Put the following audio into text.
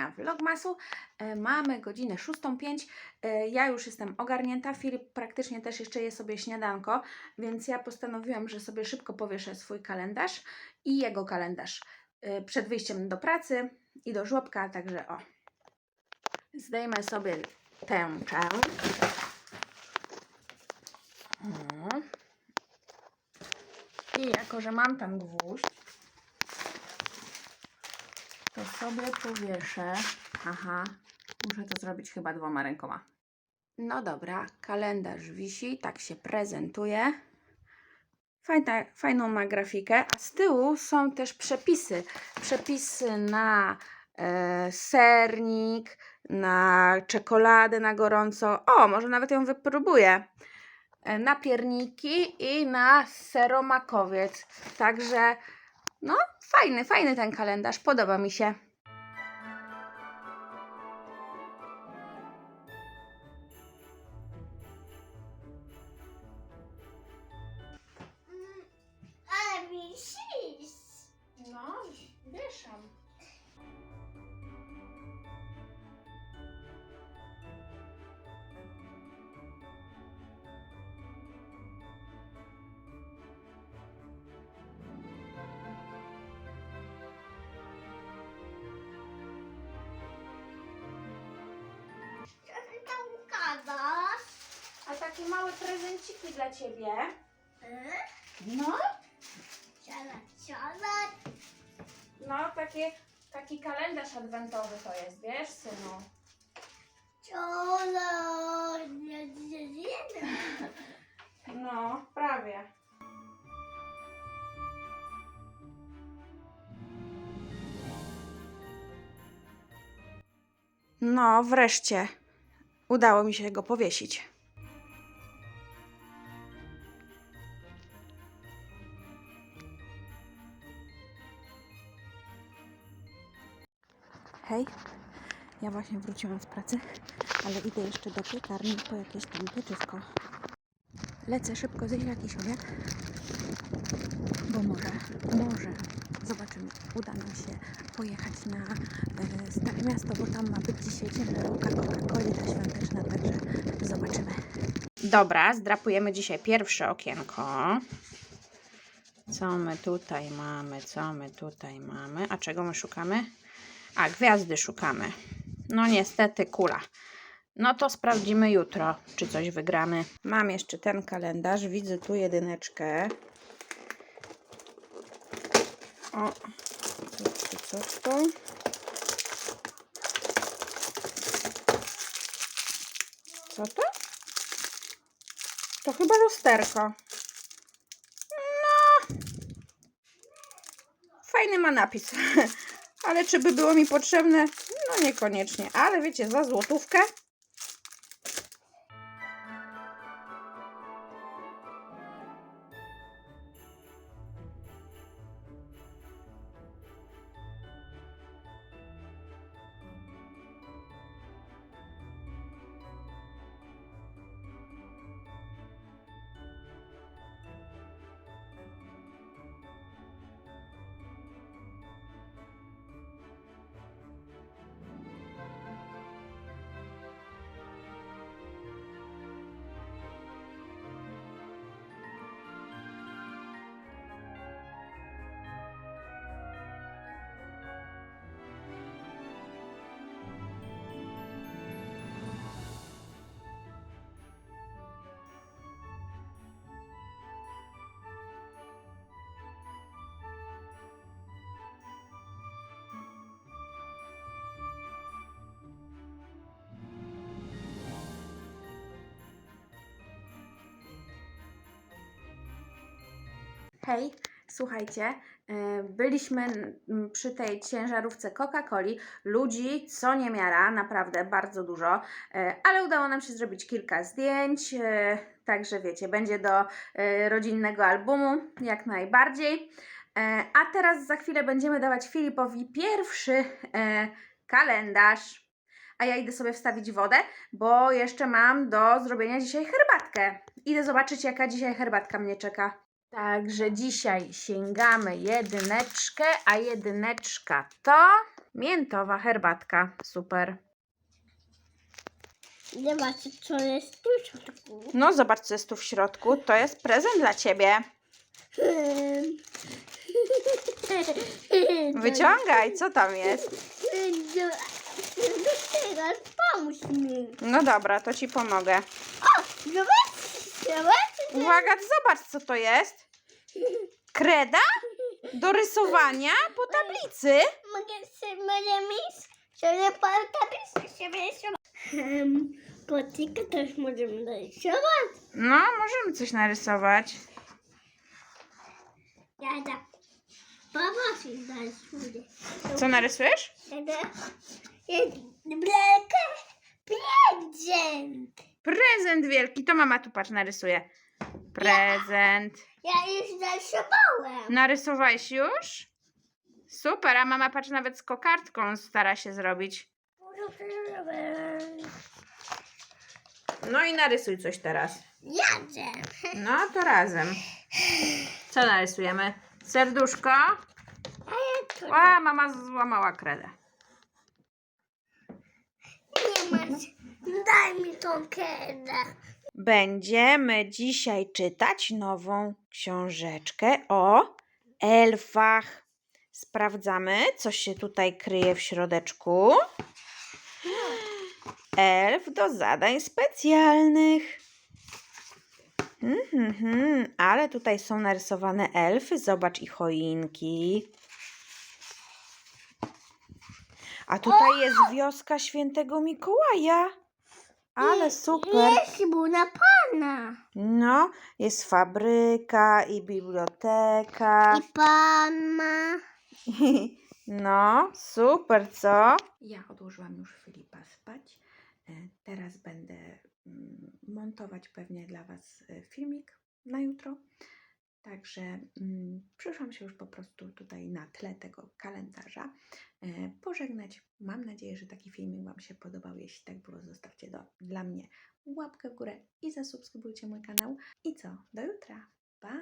dnia vlogmasu. E, Mamy godzinę 6.05. E, Ja już jestem ogarnięta. Filip praktycznie też jeszcze je sobie śniadanko, więc ja postanowiłam, że sobie szybko powieszę swój kalendarz i jego kalendarz e, przed wyjściem do pracy i do żłobka, także o. Zdejmę sobie tęczę. I jako, że mam tam gwóźdź, to sobie powieszę. Aha, muszę to zrobić chyba dwoma rękoma. No dobra, kalendarz wisi, tak się prezentuje. Fajna, fajną ma grafikę, a z tyłu są też przepisy. Przepisy na e, sernik, na czekoladę na gorąco. O, może nawet ją wypróbuję. E, na pierniki i na seromakowiec. Także, no, fajny, fajny ten kalendarz, podoba mi się. Takie małe prezenciki dla ciebie? No, Siada, siada. no, takie, taki kalendarz adwentowy to jest, wiesz, synu? Nie, nie, nie. No, prawie. No, wreszcie udało mi się go powiesić. Hej, ja właśnie wróciłam z pracy, ale idę jeszcze do piekarni po jakieś tam pieczywko. Lecę szybko zjeść jakiś obiad, bo może, może, zobaczymy, uda nam się pojechać na e, Stare Miasto, bo tam ma być dzisiaj ciężarówka Coca-Coli ta świąteczna, także zobaczymy. Dobra, zdrapujemy dzisiaj pierwsze okienko. Co my tutaj mamy, co my tutaj mamy, a czego my szukamy? A, gwiazdy szukamy. No niestety kula. No to sprawdzimy jutro, czy coś wygramy. Mam jeszcze ten kalendarz. Widzę tu jedyneczkę. O, co, to? Co to? To chyba lusterko. No. Fajny ma napis. Ale czy by było mi potrzebne? No niekoniecznie. Ale wiecie, za złotówkę Hej, słuchajcie, e, byliśmy mm, przy tej ciężarówce Coca-Coli. Ludzi co niemiara, naprawdę bardzo dużo, e, ale udało nam się zrobić kilka zdjęć. e, Także wiecie, będzie do rodzinnego albumu jak najbardziej. A teraz za chwilę będziemy dawać Filipowi pierwszy kalendarz. A ja idę sobie wstawić wodę, bo jeszcze mam do zrobienia dzisiaj herbatkę. Idę zobaczyć, jaka dzisiaj herbatka mnie czeka. Także dzisiaj sięgamy jedyneczkę, a jedyneczka to miętowa herbatka. Super. Zobaczcie, co jest tu w środku. No zobacz, co jest tu w środku. To jest prezent dla ciebie. Wyciągaj, co tam jest? Pomóż mi. No dobra, to ci pomogę. O, zobaczcie. Uwaga, zobacz, co to jest. Kreda do rysowania po tablicy. Mogę sobie, mieć, sobie po tablicy sobie rysować. Kotika też możemy narysować. No, możemy coś narysować. Ja da. Baba się narysuje. Co narysujesz? Prezent. Prezent wielki. To mama tu patrz, narysuje. Prezent. Ja już narysowałem. Narysowałeś już? Super, a mama patrz nawet z kokardką stara się zrobić. No i narysuj coś teraz. Jadę. No to razem. Co narysujemy? Serduszko? A ja tu A, mama złamała kredę. nie masz. Daj mi tą kedę. Będziemy dzisiaj czytać nową książeczkę o elfach. Sprawdzamy, co się tutaj kryje w środeczku. Elf do zadań specjalnych. Mhm, ale tutaj są narysowane elfy. Zobacz i choinki. A tutaj jest wioska świętego Mikołaja. Ale super. Jest na pana. No, jest fabryka i biblioteka. I pan ma. No, super, co? Ja odłożyłam już Filipa spać. E, Teraz będę mm, montować pewnie dla Was e, filmik na jutro. Także mm, przyszłam się już po prostu tutaj na tle tego kalendarza e, pożegnać. Mam nadzieję, że taki filmik Wam się podobał. Jeśli tak było, zostawcie do, dla mnie łapkę w górę i zasubskrybujcie mój kanał. I co? Do jutra. Pa!